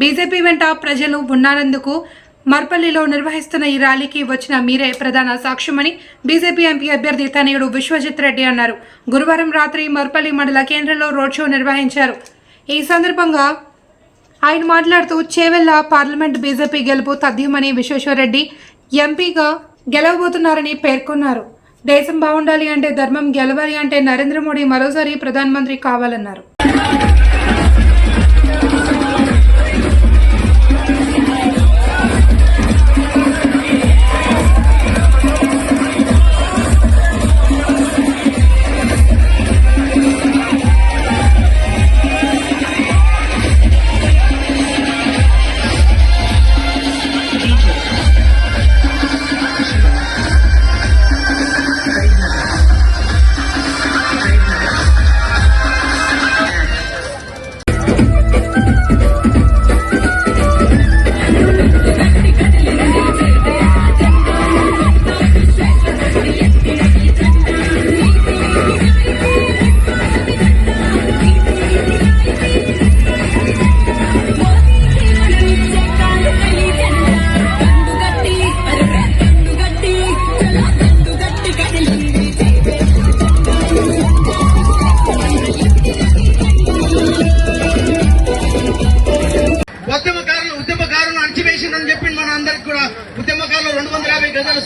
BJP వెంట ప్రజలు ఉన్నారందుకు మర్పల్లిలో నిర్వహిస్తున్న ఈ ర్యాలీకి వచ్చిన మీరే ప్రధాన సాక్ష్యమని బీజేపీ ఎంపీ అభ్యర్థి తనయుడు విశ్వజిత్ రెడ్డి అన్నారు. గురువారం రాత్రి మర్పల్లి మండల కేంద్రంలో రోడ్ షో నిర్వహించారు. ఈ సందర్భంగా ఆయన మాట్లాడుతూ చేవెళ్ళ పార్లమెంట్ బీజేపీ గెలుపు తథ్యమని విశ్వేశ్వరరెడ్డి ఎంపీగా గెలవబోతున్నారని పేర్కొన్నారు. దేశం బాగుండాలి అంటే ధర్మం గెలవాలి అంటే నరేంద్ర మోడీ మరోసారి ప్రధానమంత్రి కావాలన్నారు.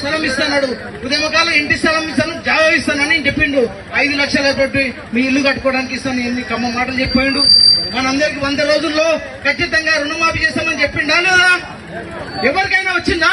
స్థలం ఇస్తాడు. ఉద్యమకారులు ఇంటి స్థలం ఇస్తాను జాగా ఇస్తానని చెప్పిండు. ఐదు లక్షల తోటి మీ ఇల్లు కట్టుకోవడానికి ఇస్తాను ఎన్ని కమ్మ మాటలు చెప్పాడు. మనందరికి వంద రోజుల్లో ఖచ్చితంగా రుణమాఫీ చేస్తామని చెప్పిండా లేదా? ఎవరికైనా వచ్చిందా?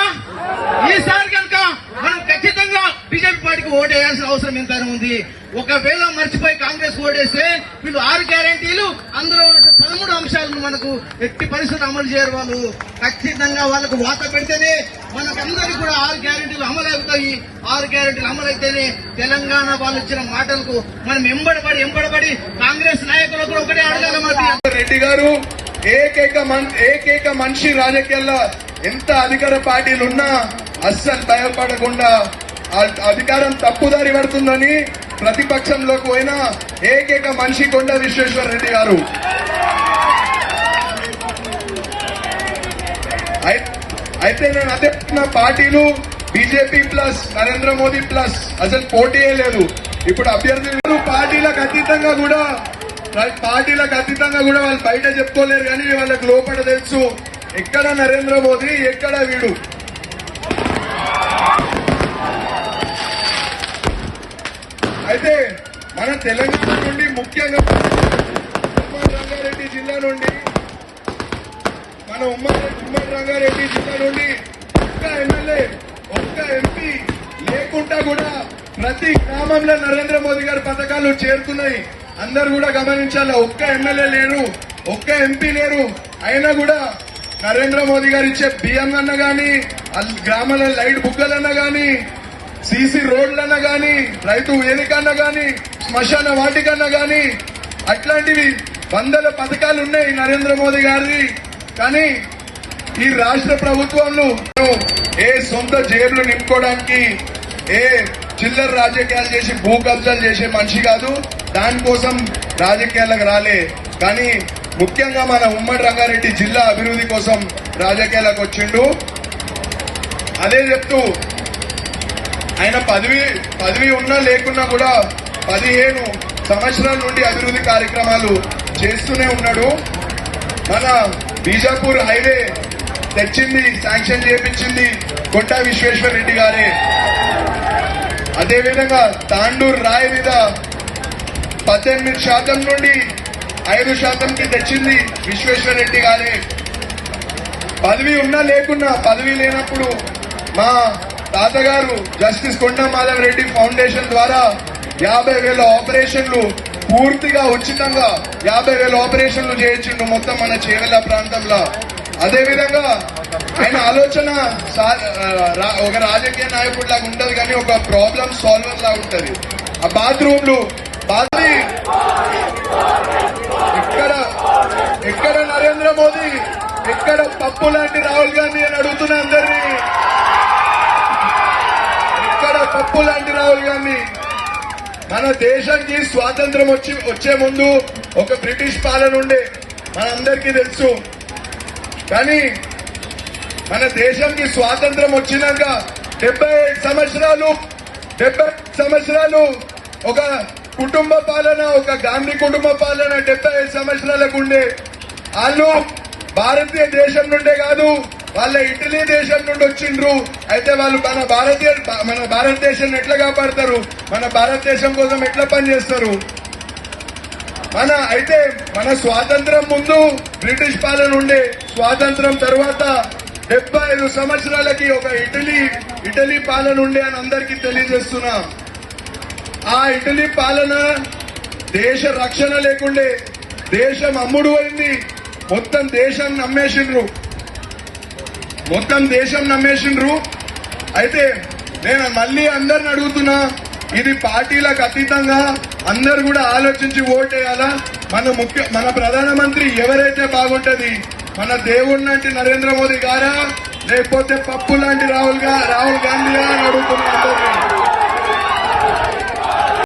ఈసారి కనుక మనం ఖచ్చితంగా బీజేపీ పార్టీకి ఓటేయాల్సిన అవసరం ఎంత ఉంది. ఒకవేళ మర్చిపోయి కాంగ్రెస్ ఓటేస్తే వీళ్ళు ఆరు గ్యారంటీలు అందరూ పదమూడు అంశాలను మనకు ఎట్టి పరిస్థితులు అమలు చేయరు వాళ్ళు. ఖచ్చితంగా వాళ్ళకు వాత పెడితేనే మనకందరికీ కూడా ఆరు గ్యారెంటీలు అమలు అవుతాయి. ఆరు గ్యారెంటీలు అమలు అయితేనే తెలంగాణ వాళ్ళు ఇచ్చిన మాటలకు మనం ఎంబడబడి ఎంబడబడి కాంగ్రెస్ నాయకులు కూడా ఒకటే అడగాలి రెడ్డి గారు ఏకైక ఏకైక మనిషి రాజకీయాల్లో ఎంత అధికార పార్టీలు ఉన్నా అస్సలు భయపడకుండా అధికారం తప్పుదారి పడుతుందని ప్రతిపక్షంలోకి పోయిన ఏకైక మనిషి కొండ విశ్వేశ్వర రెడ్డి గారు. అయితే నేను అదే నా పార్టీలు BJP plus Narendra Modi plus అసలు పోటీయే లేదు. ఇప్పుడు అభ్యర్థులు పార్టీలకు అతీతంగా కూడా పార్టీలకు అతీతంగా కూడా వాళ్ళు బయట చెప్పుకోలేరు కానీ వాళ్ళకి లోపల తెలుసు ఎక్కడ నరేంద్ర మోదీ ఎక్కడ వీడు. అయితే మన తెలంగాణ నుండి ముఖ్యంగా ఉమ్మడి రంగారెడ్డి జిల్లా నుండి మన ఉమ్మడి ఉమ్మడి రంగారెడ్డి జిల్లా నుండి ఒక్క ఎమ్మెల్యే ఒక్క ఎంపీ లేకుండా కూడా ప్రతి గ్రామంలో నరేంద్ర మోదీ గారి పథకాలు చేరుతున్నాయి. అందరు కూడా గమనించాలి ఒక్క ఎమ్మెల్యే లేరు ఒక్క ఎంపీ లేరు. అయినా కూడా నరేంద్ర మోదీ గారు ఇచ్చే బియ్యం అన్న కానీ గ్రామాల లైట్ బుగ్గలన్నా కానీ సీసీ రోడ్లన్నా గాని రైతు వేదికన్నా కానీ గాని శ్మశాన వాటికన్నా గాని అట్లాంటివి వందల పథకాలు ఉన్నాయి నరేంద్ర మోదీ గారిది. కానీ ఈ రాష్ట్ర ప్రభుత్వంలో ఏ సొంత జేబులు నింపుకోవడానికి ఏ చిల్లర రాజకీయాలు చేసి భూ కబ్జాలు చేసే మనిషి కాదు. దానికోసం రాజకీయాలకు రాలే. కానీ ముఖ్యంగా మన ఉమ్మడి రంగారెడ్డి జిల్లా అభివృద్ధి కోసం రాజకీయాలకు వచ్చిండు. అదే చెప్తూ ఆయన పదవి పదవి ఉన్నా లేకున్నా కూడా పదిహేను సంవత్సరాల నుండి అభివృద్ధి కార్యక్రమాలు చేస్తూనే ఉన్నాడు. మన బీజాపూర్ హైవే తెచ్చింది శాంక్షన్ చేపించింది కొండా విశ్వేశ్వర రెడ్డి గారే. అదేవిధంగా తాండూరు రాయి మీద పద్దెనిమిది శాతం నుండి ఐదు శాతంకి తెచ్చింది విశ్వేశ్వర రెడ్డి గారే. పదవి ఉన్నా లేకున్నా పదవి లేనప్పుడు మా తాతగారు జస్టిస్ కొండ మాధవ్ రెడ్డి ఫౌండేషన్ ద్వారా యాభై వేల ఆపరేషన్లు పూర్తిగా ఉచితంగా యాభై వేల ఆపరేషన్లు చేయించిండు మొత్తం మన చేవెళ్ళ ప్రాంతంలో. అదే విధంగా ఆయన ఆలోచన ఒక రాజకీయ నాయకుడు లాగా ఉండదు కానీ ఒక ప్రాబ్లం సాల్వర్ లాగా ఉంటది. ఆ బాత్రూమ్లు బాత్రీ ఎక్కడ ఎక్కడ నరేంద్ర మోదీ ఎక్కడ పప్పు లాంటి రాహుల్ గాంధీ అని అడుగుతున్నా అందరినీ ఎక్కడ లాంటి రాహుల్ గాంధీ. మన దేశానికి స్వాతంత్రం వచ్చి వచ్చే ముందు ఒక బ్రిటిష్ పాలన ఉండే. మనందరికీ తెలుసు. కానీ మన దేశంకి స్వాతంత్రం వచ్చినాక డెబ్బై ఐదు సంవత్సరాలు డెబ్బై సంవత్సరాలు ఒక కుటుంబ పాలన ఒక గాంధీ కుటుంబ పాలన డెబ్బై ఐదు సంవత్సరాలకు ఉండే. వాళ్ళు భారతీయ దేశం నుండే కాదు వాళ్ళ ఇటలీ దేశం నుండి వచ్చిండ్రు. అయితే వాళ్ళు మన భారతీయ మన భారతదేశం ఎట్లా కాపాడతారు? మన భారతదేశం కోసం ఎట్లా పనిచేస్తారు? మన అయితే మన స్వాతంత్రం ముందు బ్రిటిష్ పాలన ఉండే స్వాతంత్రం తర్వాత డెబ్బై ఐదు సంవత్సరాలకి ఒక ఇటలీ ఇటలీ పాలన ఉండే అని అందరికీ తెలియజేస్తున్నా. ఆ ఇటలీ పాలన దేశ రక్షణ లేకుండే దేశం అమ్ముడు అయింది. మొత్తం దేశం నమ్మేసిండ్రు. మొత్తం దేశం నమ్మేసిండ్రు. అయితే నేను మళ్ళీ అందరిని అడుగుతున్నా ఇది పార్టీలకు అతీతంగా అందరు కూడా ఆలోచించి ఓటేయాలా మన ముఖ్య మన ప్రధానమంత్రి ఎవరైతే బాగుంటది మన దేవుడు లాంటి నరేంద్ర మోదీ గారా? లేకపోతే పప్పు లాంటి రాహుల్గా రాహుల్ గాంధీ గారా అని అడుగుతున్నా